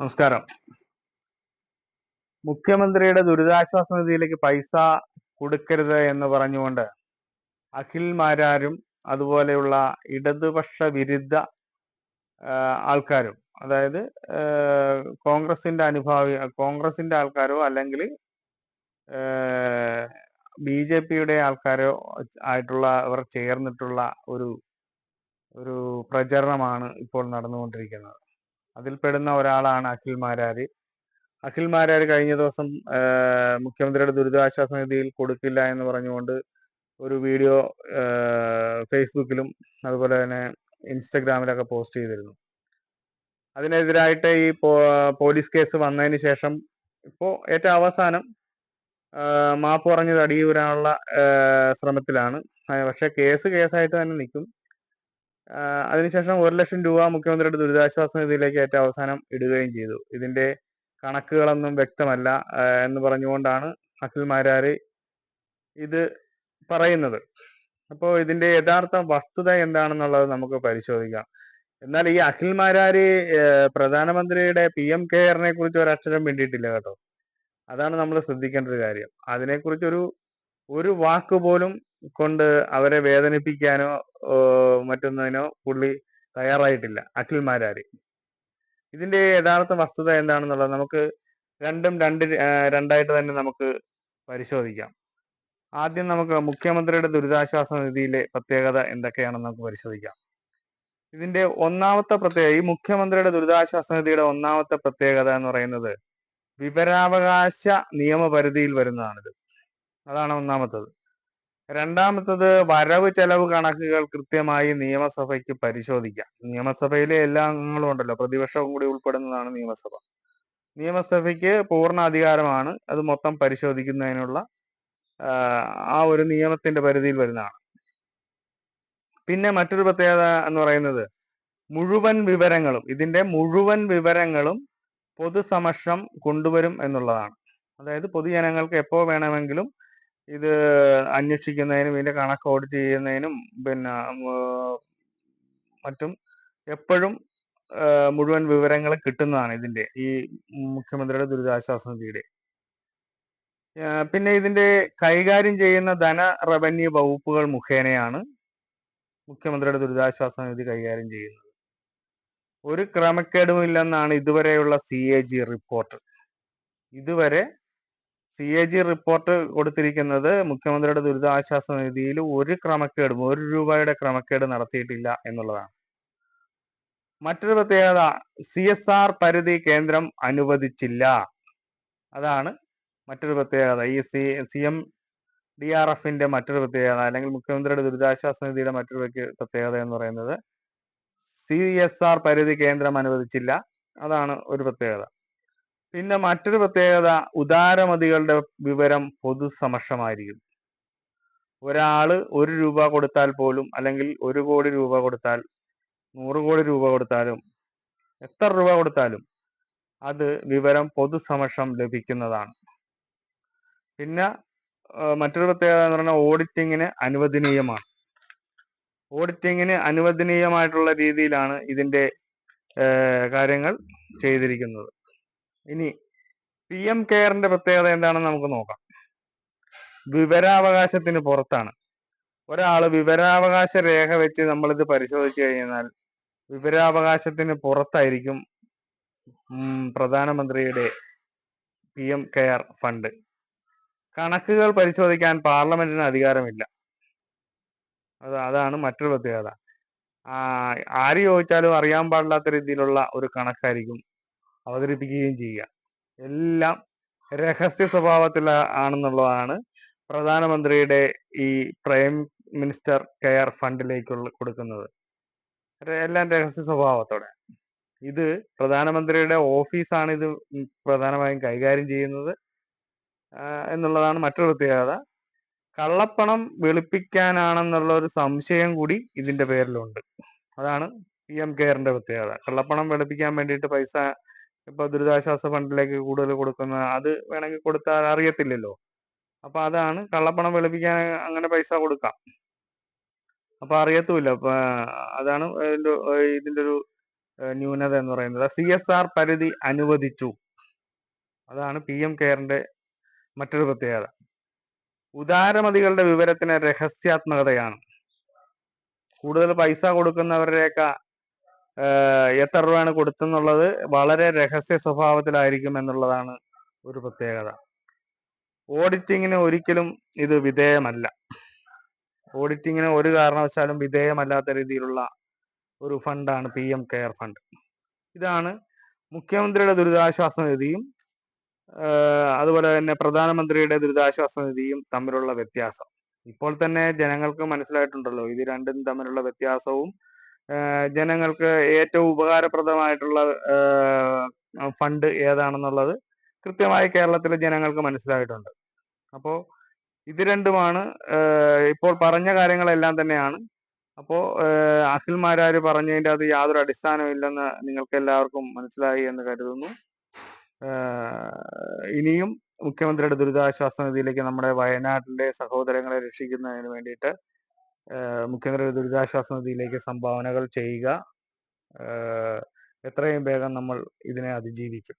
നമസ്കാരം. മുഖ്യമന്ത്രിയുടെ ദുരിതാശ്വാസ നിധിയിലേക്ക് പൈസ കൊടുക്കരുത് എന്ന് പറഞ്ഞുകൊണ്ട് അഖിൽ മാരാരും അതുപോലെയുള്ള ഇടതുപക്ഷ വിരുദ്ധ ആൾക്കാരും അതായത് കോൺഗ്രസിന്റെ അനുഭാവി കോൺഗ്രസിന്റെ ആൾക്കാരോ അല്ലെങ്കിൽ ബി ജെ പിയുടെ ആൾക്കാരോ ആയിട്ടുള്ള അവർ ചേർന്നിട്ടുള്ള ഒരു ഒരു പ്രചരണമാണ് ഇപ്പോൾ നടന്നുകൊണ്ടിരിക്കുന്നത്. അതിൽപ്പെടുന്ന ഒരാളാണ് അഖിൽ മാരാരി. അഖിൽ മാരാർ കഴിഞ്ഞ ദിവസം മുഖ്യമന്ത്രിയുടെ ദുരിതാശ്വാസ നിധിയിൽ കൊടുക്കില്ല എന്ന് പറഞ്ഞുകൊണ്ട് ഒരു വീഡിയോ ഫേസ്ബുക്കിലും അതുപോലെ തന്നെ ഇൻസ്റ്റഗ്രാമിലൊക്കെ പോസ്റ്റ് ചെയ്തിരുന്നു. അതിനെതിരായിട്ട് ഈ പോലീസ് കേസ് വന്നതിന് ശേഷം ഇപ്പോൾ ഏറ്റവും അവസാനം മാപ്പ് പറഞ്ഞ് തടിയൂരാനുള്ള ശ്രമത്തിലാണ്. പക്ഷെ കേസ് കേസായിട്ട് തന്നെ നിൽക്കും. അതിനുശേഷം ഒരു ലക്ഷം രൂപ മുഖ്യമന്ത്രിയുടെ ദുരിതാശ്വാസ നിധിയിലേക്ക് ഏറ്റവും അവസാനം ഇടുകയും ചെയ്തു. ഇതിന്റെ കണക്കുകളൊന്നും വ്യക്തമല്ല എന്ന് പറഞ്ഞുകൊണ്ടാണ് അഖിൽ മാരാരി ഇത് പറയുന്നത്. അപ്പോൾ ഇതിന്റെ യഥാർത്ഥ വസ്തുത എന്താണെന്നുള്ളത് നമുക്ക് പരിശോധിക്കാം. എന്നാൽ ഈ അഖിൽ മാരാരി പ്രധാനമന്ത്രിയുടെ പി എം കെയറിനെ കുറിച്ച് ഒരക്ഷരം വേണ്ടിയിട്ടില്ല കേട്ടോ. അതാണ് നമ്മൾ ശ്രദ്ധിക്കേണ്ട ഒരു കാര്യം. അതിനെക്കുറിച്ചൊരു ഒരു വാക്ക് പോലും കൊണ്ട് അവരെ വേദനിപ്പിക്കാനോ മറ്റൊന്നതിനോ പുള്ളി തയ്യാറായിട്ടില്ല. അഖിൽ മാരാര് ഇതിന്റെ യഥാർത്ഥ വസ്തുത എന്താണെന്നുള്ളത് നമുക്ക് രണ്ടും രണ്ട് രണ്ടായിട്ട് തന്നെ നമുക്ക് പരിശോധിക്കാം. ആദ്യം നമുക്ക് മുഖ്യമന്ത്രിയുടെ ദുരിതാശ്വാസ നിധിയിലെ പ്രത്യേകത എന്തൊക്കെയാണെന്ന് നമുക്ക് പരിശോധിക്കാം. ഇതിന്റെ ഒന്നാമത്തെ പ്രത്യേകത ഈ മുഖ്യമന്ത്രിയുടെ ദുരിതാശ്വാസ നിധിയുടെ ഒന്നാമത്തെ പ്രത്യേകത എന്ന് പറയുന്നത് വിവരാവകാശ നിയമപരിധിയിൽ വരുന്നതാണിത്. അതാണ് ഒന്നാമത്തത്. രണ്ടാമത്തത് വരവ് ചെലവ് കണക്കുകൾ കൃത്യമായി നിയമസഭയ്ക്ക് പരിശോധിക്കാം. നിയമസഭയിലെ എല്ലാ അംഗങ്ങളും ഉണ്ടല്ലോ. പ്രതിപക്ഷവും കൂടി ഉൾപ്പെടുന്നതാണ് നിയമസഭ. നിയമസഭയ്ക്ക് പൂർണ അധികാരമാണ് അത് മൊത്തം പരിശോധിക്കുന്നതിനുള്ള ആ ഒരു നിയമത്തിന്റെ പരിധിയിൽ വരുന്നതാണ്. പിന്നെ മറ്റൊരു പ്രത്യേകത എന്ന് പറയുന്നത് മുഴുവൻ വിവരങ്ങളും ഇതിന്റെ മുഴുവൻ വിവരങ്ങളും പൊതുസമക്ഷം കൊണ്ടുവരും എന്നുള്ളതാണ്. അതായത് പൊതുജനങ്ങൾക്ക് എപ്പോൾ വേണമെങ്കിലും ഇത് അന്വേഷിക്കുന്നതിനും ഇതിന്റെ കണക്ക് ഓഡിറ്റ് ചെയ്യുന്നതിനും പിന്നെ മറ്റും എപ്പോഴും മുഴുവൻ വിവരങ്ങൾ കിട്ടുന്നതാണ് ഇതിന്റെ ഈ മുഖ്യമന്ത്രിയുടെ ദുരിതാശ്വാസ നിധിയുടെ. പിന്നെ ഇതിന്റെ കൈകാര്യം ചെയ്യുന്ന ധന റവന്യൂ വകുപ്പുകൾ മുഖേനയാണ് മുഖ്യമന്ത്രിയുടെ ദുരിതാശ്വാസ നിധി കൈകാര്യം ചെയ്യുന്നത്. ഒരു ക്രമക്കേടുമില്ലെന്നാണ് ഇതുവരെയുള്ള സി എ ജി റിപ്പോർട്ട് ഇതുവരെ സി എ ജി റിപ്പോർട്ട് കൊടുത്തിരിക്കുന്നത് മുഖ്യമന്ത്രിയുടെ ദുരിതാശ്വാസ നിധിയിൽ ഒരു ക്രമക്കേടും ഒരു രൂപയുടെ ക്രമക്കേട് നടത്തിയിട്ടില്ല എന്നുള്ളതാണ്. മറ്റൊരു പ്രത്യേകത സി എസ് ആർ പരിധി കേന്ദ്രം അനുവദിച്ചില്ല. അതാണ് മറ്റൊരു പ്രത്യേകത. ഈ C C M D R എഫിന്റെ മറ്റൊരു പ്രത്യേകത അല്ലെങ്കിൽ മുഖ്യമന്ത്രിയുടെ ദുരിതാശ്വാസ നിധിയുടെ മറ്റൊരു പ്രത്യേകത എന്ന് പറയുന്നത് സി എസ് ആർ പരിധി കേന്ദ്രം അനുവദിച്ചില്ല. അതാണ് ഒരു പ്രത്യേകത. പിന്നെ മറ്റൊരു പ്രത്യേകത ഉദാരമതികളുടെ വിവരം പൊതുസമക്ഷമായിരിക്കും ഒരാൾ ഒരു രൂപ കൊടുത്താൽ പോലും അല്ലെങ്കിൽ ഒരു കോടി രൂപ കൊടുത്താൽ നൂറ് കോടി രൂപ കൊടുത്താലും എത്ര രൂപ കൊടുത്താലും അത് വിവരം പൊതുസമക്ഷം ലഭിക്കുന്നതാണ്. പിന്നെ മറ്റൊരു പ്രത്യേകത എന്ന് പറഞ്ഞാൽ ഓഡിറ്റിങ്ങിന് അനുവദനീയമാണ്. ഓഡിറ്റിങ്ങിന് അനുവദനീയമായിട്ടുള്ള രീതിയിലാണ് ഇതിന്റെ കാര്യങ്ങൾ ചെയ്തിരിക്കുന്നത്. ഇനി പി എം കെയറിന്റെ പ്രത്യേകത എന്താണെന്ന് നമുക്ക് നോക്കാം. വിവരാവകാശത്തിന് പുറത്താണ്. ഒരാൾ വിവരാവകാശ രേഖ വെച്ച് നമ്മളിത് പരിശോധിച്ചു കഴിഞ്ഞാൽ വിവരാവകാശത്തിന് പുറത്തായിരിക്കും പ്രധാനമന്ത്രിയുടെ പി എം കെയർ ഫണ്ട്. കണക്കുകൾ പരിശോധിക്കാൻ പാർലമെന്റിന് അധികാരമില്ല. അത് അതാണ് മറ്റൊരു പ്രത്യേകത. ആര് ചോദിച്ചാലും അറിയാൻ പാടില്ലാത്ത രീതിയിലുള്ള ഒരു കണക്കായിരിക്കും അവതരിപ്പിക്കുകയും ചെയ്യുക. എല്ലാം രഹസ്യ സ്വഭാവത്തിൽ ആണെന്നുള്ളതാണ് പ്രധാനമന്ത്രിയുടെ ഈ പ്രൈം മിനിസ്റ്റർ കെയർ ഫണ്ടിലേക്കുള്ള കൊടുക്കുന്നത്. എല്ലാം രഹസ്യ സ്വഭാവത്തോടെ. ഇത് പ്രധാനമന്ത്രിയുടെ ഓഫീസാണ് ഇത് പ്രധാനമായും കൈകാര്യം ചെയ്യുന്നത്. എന്നുള്ളതാണ് മറ്റൊരു പ്രത്യേകത. കള്ളപ്പണം വെളുപ്പിക്കാനാണെന്നുള്ള ഒരു സംശയം കൂടി ഇതിന്റെ പേരിലുണ്ട്. അതാണ് പി എം കെയറിന്റെ പ്രത്യേകത. കള്ളപ്പണം വെളുപ്പിക്കാൻ വേണ്ടിയിട്ട് പൈസ ഇപ്പൊ ദുരിതാശ്വാസ ഫണ്ടിലേക്ക് കൂടുതൽ കൊടുക്കുന്ന അത് വേണമെങ്കിൽ കൊടുത്താൽ അറിയത്തില്ലല്ലോ. അപ്പൊ അതാണ് കള്ളപ്പണം വെളുപ്പിക്കാൻ അങ്ങനെ പൈസ കൊടുക്കാം. അപ്പൊ അറിയത്തുമില്ല. അപ്പൊ അതാണ് ഇതിന്റെ ഒരു ന്യൂനത എന്ന് പറയുന്നത്. സി എസ് ആർ പരിധി അനുവദിച്ചു. അതാണ് പി എം കെയറിന്റെ മറ്റൊരു പ്രത്യേകത. ഉദാരമതികളുടെ വിവരത്തിന് രഹസ്യാത്മകതയാണ്. കൂടുതൽ പൈസ കൊടുക്കുന്നവരുടെയൊക്കെ എത്ര രൂപയാണ് കൊടുത്തെന്നുള്ളത് വളരെ രഹസ്യ സ്വഭാവത്തിലായിരിക്കും എന്നുള്ളതാണ് ഒരു പ്രത്യേകത. ഓഡിറ്റിങ്ങിന് ഒരിക്കലും ഇത് വിധേയമല്ല. ഓഡിറ്റിങ്ങിന് ഒരു കാരണവശാലും വിധേയമല്ലാത്ത രീതിയിലുള്ള ഒരു ഫണ്ടാണ് പി എം കെയർ ഫണ്ട്. ഇതാണ് മുഖ്യമന്ത്രിയുടെ ദുരിതാശ്വാസ നിധിയും അതുപോലെ തന്നെ പ്രധാനമന്ത്രിയുടെ ദുരിതാശ്വാസ നിധിയും തമ്മിലുള്ള വ്യത്യാസം. ഇപ്പോൾ തന്നെ ജനങ്ങൾക്ക് മനസ്സിലായിട്ടുണ്ടല്ലോ ഇത് രണ്ടും തമ്മിലുള്ള വ്യത്യാസവും ജനങ്ങൾക്ക് ഏറ്റവും ഉപകാരപ്രദമായിട്ടുള്ള ഫണ്ട് ഏതാണെന്നുള്ളത് കൃത്യമായി കേരളത്തിലെ ജനങ്ങൾക്ക് മനസ്സിലായിട്ടുണ്ട്. അപ്പോൾ ഇത് രണ്ടുമാണ് ഇപ്പോൾ പറഞ്ഞ കാര്യങ്ങളെല്ലാം തന്നെയാണ്. അപ്പോൾ അഖിൽമാരാര് പറഞ്ഞതിന്റെ അത് യാതൊരു അടിസ്ഥാനമില്ലെന്ന് നിങ്ങൾക്ക് എല്ലാവർക്കും മനസ്സിലായി എന്ന് കരുതുന്നു. ഇനിയും മുഖ്യമന്ത്രിയുടെ ദുരിതാശ്വാസ നിധിയിലേക്ക് നമ്മുടെ വയനാട്ടിലെ സഹോദരങ്ങളെ രക്ഷിക്കുന്നതിന് വേണ്ടിയിട്ട് മുഖ്യമന്ത്രിയുടെ ദുരിതാശ്വാസ നിധിയിലേക്ക് സംഭാവനകൾ ചെയ്യുക. എത്രയും വേഗം നമ്മൾ ഇതിനെ അതിജീവിക്കും.